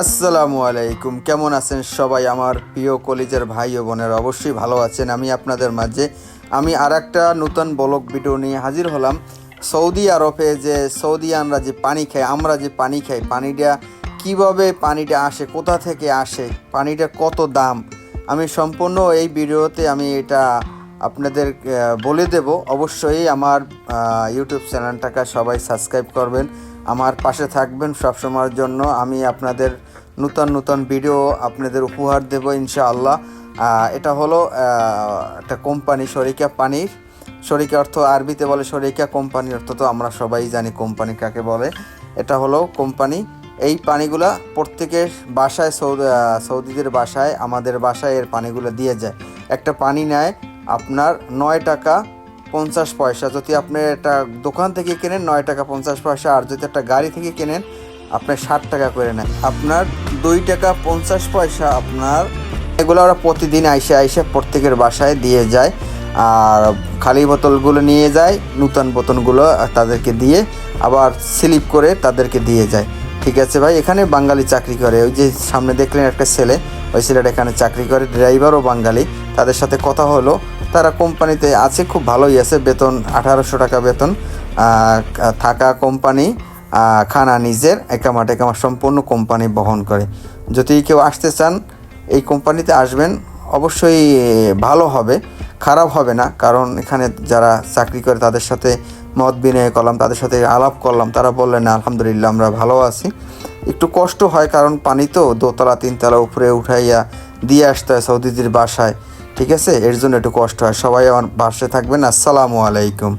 আসসালামু আলাইকুম। কেমন আছেন সবাই? আমার প্রিয় কলেজের ভাই ও বোনের অবশ্যই ভালো আছেন। আমি আপনাদের মাঝে আমি আর একটা নতুন ব্লগ ভিডিও নিয়ে হাজির হলাম। সৌদি আরবে যে সৌদি সৌদিয়ানরা যে পানি খায়, আমরা যে পানি খাই, পানিটা কীভাবে পানিটা আসে, কোথা থেকে আসে, পানিটা কত দাম? আমি সম্পূর্ণ এই ভিডিওতে আমি এটা আপনাদের বলে দেব, অবশ্যই আমার ইউটিউব চ্যানেলটাকে সবাই সাবস্ক্রাইব করবেন। আমার পাশে থাকবেন সবসময়ের জন্য। আমি আপনাদের নূতন নূতন ভিডিও আপনাদের উপহার দেব ইনশাআল্লাহ। এটা হলো একটা কোম্পানি শরিকা পানির। শরিকা অর্থ আরবিতে বলে শরিকা কোম্পানি অর্থ তো আমরা সবাই জানি কোম্পানি কাকে বলে। এটা হলো কোম্পানি এই পানিগুলা প্রত্যেকের বাসায় সৌদি সৌদিদের বাসায়, আমাদের বাসায় এর পানিগুলো দিয়ে যায়। একটা পানি নেয় আপনার নয় টাকা পঞ্চাশ পয়সা। যদি আপনি একটা দোকান থেকে কেনেন, নয় টাকা পঞ্চাশ পয়সা, আর যদি একটা গাড়ি থেকে কেনেন আপনার ষাট টাকা করে নেয় আপনার দুই টাকা পঞ্চাশ পয়সা আপনার, এগুলো ওরা প্রতিদিন আইসে আইসে প্রত্যেকের বাসায় দিয়ে যায়, আর খালি বোতলগুলো নিয়ে যায়, নূতন বোতলগুলো তাদেরকে দিয়ে আবার স্লিপ করে তাদেরকে দিয়ে যায়। ঠিক আছে ভাই? এখানে বাঙালি চাকরি করে। ওই যে সামনে দেখলেন একটা ছেলে, ওই ছেলেটা এখানে চাকরি করে, ড্রাইভারও বাঙালি। তাদের সাথে কথা হলো। তারা কোম্পানিতে আছে, খুব ভালোই আছে, বেতন আঠারোশো টাকা বেতন। থাকা কোম্পানি খানা নিজের একামা টেকামা সম্পূর্ণ কোম্পানি বহন করে। যদি কেউ আসতে চান, এই কোম্পানিতে আসবেন, অবশ্যই ভালো হবে, খারাপ হবে না, কারণ এখানে যারা চাকরি করে তাদের সাথে মত বিনয় করলাম, তাদের সাথে আলাপ করলাম, তারা বললেন, না, আলহামদুলিল্লাহ, আমরা ভালো আছি। একটু কষ্ট হয়, কারণ পানি তো দোতলা, তিনতলা উপরে উঠাইয়া দিয়ে আসতে হয় সৌদিদের বাসায়। ঠিক আছে? এর জন্য একটু কষ্ট হয়। সবাই আমার বাসায় থাকবেন। আসসালামু আলাইকুম।